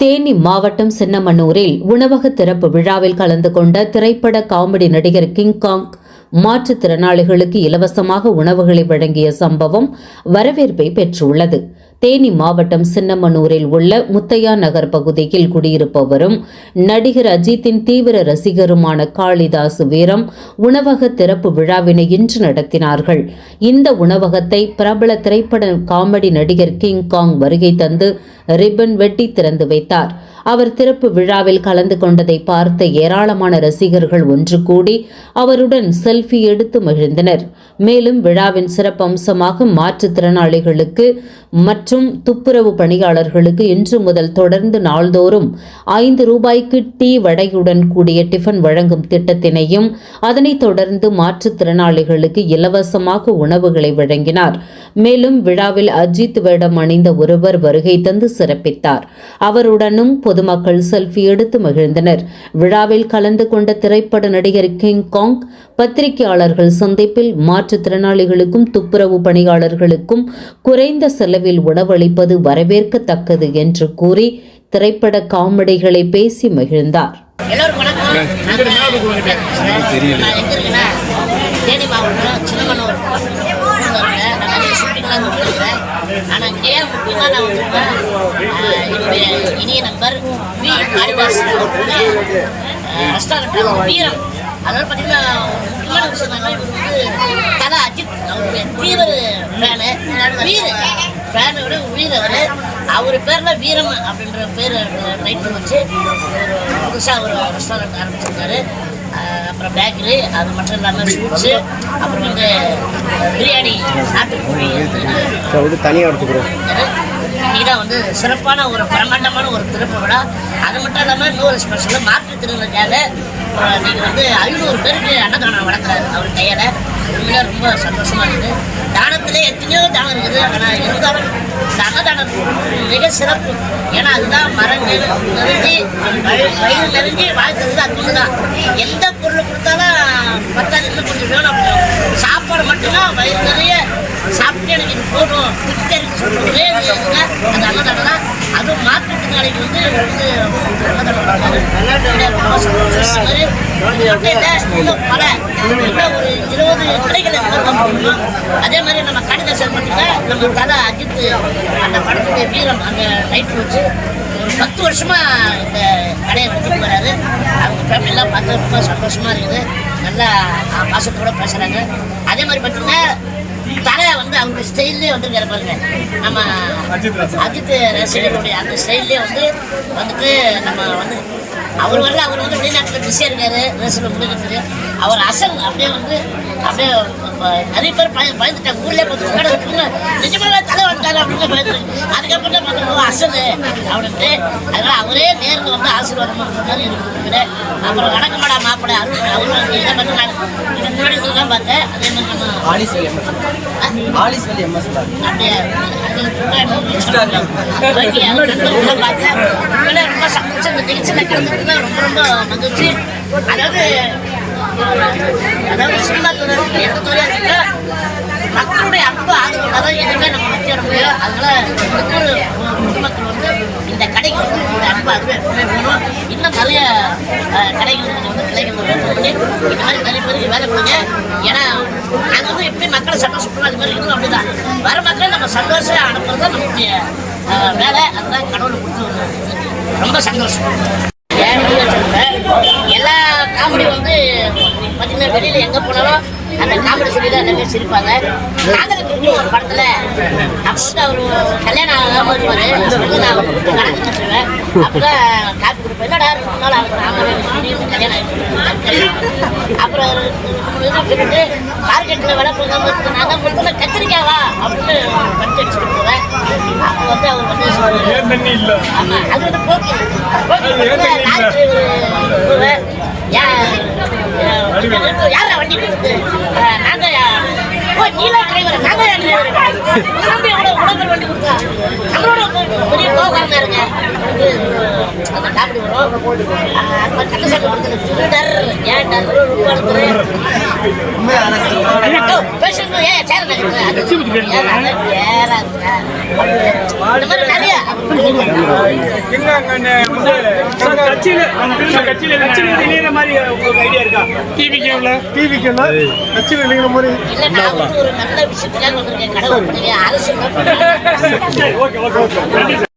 தேனி மாவட்டம் சின்னமனூரில் உணவக திறப்பு விழாவில் கலந்து கொண்ட திரைப்பட காமெடி நடிகர் கிங்காங் மாற்றுத்திறனாளிகளுக்கு இலவசமாக உணவுகளை வழங்கிய சம்பவம் வரவேற்பை பெற்றுள்ளது. தேனி மாவட்டம் சின்னமனூரில் உள்ள முத்தையா நகர் பகுதியில் குடியிருப்பவரும் நடிகர் அஜித்தின் தீவிர ரசிகருமான காளிதாஸ் வீரம் உணவக திறப்பு விழாவினை இன்று நடத்தினார்கள். இந்த உணவகத்தை பிரபல திரைப்பட காமெடி நடிகர் கிங் காங் வருகை தந்து ரிப்பன் வெட்டி திறந்து வைத்தார். அவர் திறப்பு விழாவில் கலந்து கொண்டதை பார்த்த ஏராளமான ரசிகர்கள் ஒன்று கூடி அவருடன் செல்ஃபி எடுத்து மகிழ்ந்தனர். மேலும் விழாவின் சிறப்பம்சமாக மாற்றுத்திறனாளிகளுக்கு மற்றும் துப்புரவு பணியாளர்களுக்கு இன்று முதல் தொடர்ந்து நாள்தோறும் ஐந்து ரூபாய்க்கு டீ வடையுடன் கூடிய டிஃபன் வழங்கும் திட்டத்தினையும் அதனைத் தொடர்ந்து மாற்றுத்திறனாளிகளுக்கு இலவசமாக உணவுகளை வழங்கினார். மேலும் விழாவில் அஜித் வேடம் அணிந்த ஒருவர் வருகை தந்து சிறப்பித்தார். அவருடனும் பொதுமக்கள் செல்ஃபி எடுத்து மகிழ்ந்தனர். விழாவில் கலந்து கொண்ட திரைப்பட நடிகர் கிங் காங் பத்திரிகையாளர்கள் சந்திப்பில் மாற்றுத்திறனாளிகளுக்கும் துப்புரவு பணியாளர்களுக்கும் குறைந்த செலவில் உணவளிப்பது வரவேற்கத்தக்கது என்று கூறி திரைப்பட காமெடிகளை பேசி மகிழ்ந்தார். ஆனால் ஏன் நான் என்னுடைய நண்பர் வி காளிதாஸ் அவர்களுடைய ரெஸ்டாரண்ட் வீரம் அதாவது பார்த்தீங்கன்னா முக்கியமான விஷயம் வந்து தலா அஜித் அவருடைய தீவிர ஃபேனு வீர ஃபேனை விட வீர அவர் அவர் பேரில் வீரம் அப்படின்ற பேர் ரைட்டு வச்சு ஒரு புதுசாக ஒரு ரெஸ்டாரண்ட் ஆரம்பிச்சிருக்காரு. அப்புறம் பேக்கரி அது மட்டும் இல்லாமல் ஸ்வீட்ஸு அப்புறம் வந்து பிரியாணி நாட்டுக்கோழி தனியாக எடுத்துக்கிறோம். நீதான் வந்து சிறப்பான ஒரு பிரம்மாண்டமான ஒரு திறப்பு விழா. அது மட்டும் இல்லாமல் இன்னொரு ஸ்பெஷலாக மாற்றுத்திறனுக்காக நீங்கள் வந்து ஐநூறு பேருக்கு அன்னதானம் வழங்குறாரு அவர் கையால். உண்மையாக ரொம்ப சந்தோஷமா இருக்குது. தானத்திலே எத்தனையோ தானம் இருக்குது. ஆனால் இருந்தாலும் இந்த அன்னதானம் மிக சிறப்பு. ஏன்னா அதுதான் மரங்கள் நிறைஞ்சி வயிறு நிறைஞ்சி வாழ்க்கிறது அது ஒன்று தான் எந்த பொருள் கொடுத்தாலும் பத்தாது இன்னும் கொஞ்சம் வேணும் சாப்பாடு மட்டும்தான் வயிறு நிறைய. சாப்பிட்டு எனக்கு இது போதும். திருப்தி இருக்கு ஒரே இது எதுனா அது அன்னதானம் தான் அதுவும் மாற்றுத்திறனாளிக்கு வந்து வந்து அன்னதானம் கொடுத்தாரு. இது ரொம்ப சந்தோஷம். இது மாதிரி இது மட்டும் இல்லை, இன்னும் பல இன்னும் ஒரு இருபது கடைகள் இந்த மாதிரி தான் போடணும். அதே மாதிரி நம்ம காளிதாசன் பார்த்தீங்கன்னா நம்ம தலை அஜித் அந்த படத்துடைய வீரம் அந்த லைட் வச்சு ஒரு பத்து வருஷமா இந்த கடையை நடத்திட்டு வராரு அவங்க ஃபேமிலியெல்லாம் பார்த்து ரொம்ப சந்தோஷமா இருக்குது நல்லா ஆ, பாசத்தோட பேசுறாங்க அதே மாதிரி பார்த்தீங்கன்னா தலை வந்து அவங்க ஸ்டைல்லே வந்து பாருங்க நம்ம அஜித் ரசிகர்களுடைய அந்த ஸ்டைல்லே வந்து வந்துட்டு நம்ம வந்து அவர் வரல அவர் வந்து வெளிநாட்டில் பிஸியாக இருக்காரு ரசிகர் முடிக்கிறதுக்கு அவர் அசல் அப்படியே வந்து அப்படியே ப- நிறைய பேர் பய பயந்துட்டாங்க. ஊர்லேயே பார்த்து கடை இருக்குங்க. நிஜமாவே தலை வந்துட்டாங்க அப்படின்னு பயந்து அதுக்கப்புறம் தான் பார்த்தோம் அசல் அப்படின்ட்டு. அதனால அவரே நேரில் வந்து ஆசீர்வாதம் பண்ணுற மாதிரி இருக்குது அப்புறம் வணக்கமாடா மாப்பிள்ளை அருள் அவரும் இதை மட்டும் நான் இதுக்கு முன்னாடி இருந்ததுதான் பார்த்தேன். அதே மாதிரி நம்ம எம்எஸ் தான். அப்படியே? ரொம்ப சந்தோஷம். இந்த நிகழ்ச்சியில கலந்துக்கிட்டதுல ரொம்ப ரொம்ப மகிழ்ச்சி. அதாவது அதாவது சினிமா எந்த துறையா மக்களுடைய அன்பு ஆதரவு தான் எதுவுமே நம்ம வெற்றி வர முடியும் அதனால பொதுமக்கள் வந்து இந்த கடைக்கு வந்து இந்த அன்பு அதுவே இன்னும் நிறைய கடைகள் வந்து கிளைகள் ஓப்பன் நிறைய பேருக்கு வேலை கொடுங்க ஏன்னா நாங்கள் வந்து எப்படி மக்களை சந்தோஷப்படுறோம் அது மாதிரி இருக்கணும் அப்படிதான் வர மக்களை நம்ம சந்தோஷம் அனுப்புறது தான் நம்மளுடைய வேலை அதுதான் கடவுளை கொடுத்து ஒரு ரொம்ப சந்தோஷம் ஏன் எல்லா காமெடி வந்து பார்த்தீங்கன்னா வெளியில் எங்கே போனாலும் அந்த காமெடி சொல்லி தான் நிறைய சிரிப்பாங்க. நாங்கள் இருக்கு ஒரு படத்தில் அப்போ வந்து அவர் கல்யாணம் ஆகாம அப்ப வந்து நான் கூப்பிட்டு கணக்கு கட்டுருவேன் அப்பதான் காப்பி கொடுப்பேன். என்னடா ரெண்டு நாள் ஆமாம் கல்யாணம் ஆயிடுச்சு அப்புறம் கேட்டுட்டு மார்க்கெட்டில் விலை நான் தான் கொடுத்தல கத்திரிக்காவா அப்படின்னு பட்டு அடிச்சுட்டு போவேன். அப்போ வந்து அவர் வந்து சொல்லுவாரு? ஆமா. அது வந்து போக்கு போக்கு டிரைவர் யாரா வண்டி நாங்க ஓ நீலா டிரைவர் நாங்க டிரைவர் எவ்வளோ உடம்பு வண்டி கொடுத்தா. நம்மளோட பெரிய இருங்க. டாக்டர் வரும் கத்து சட்டை கொடுத்து டர் ஏன் டர் ரொம்ப பேஷண்ட் ஏன் சேர நிறைய அரசு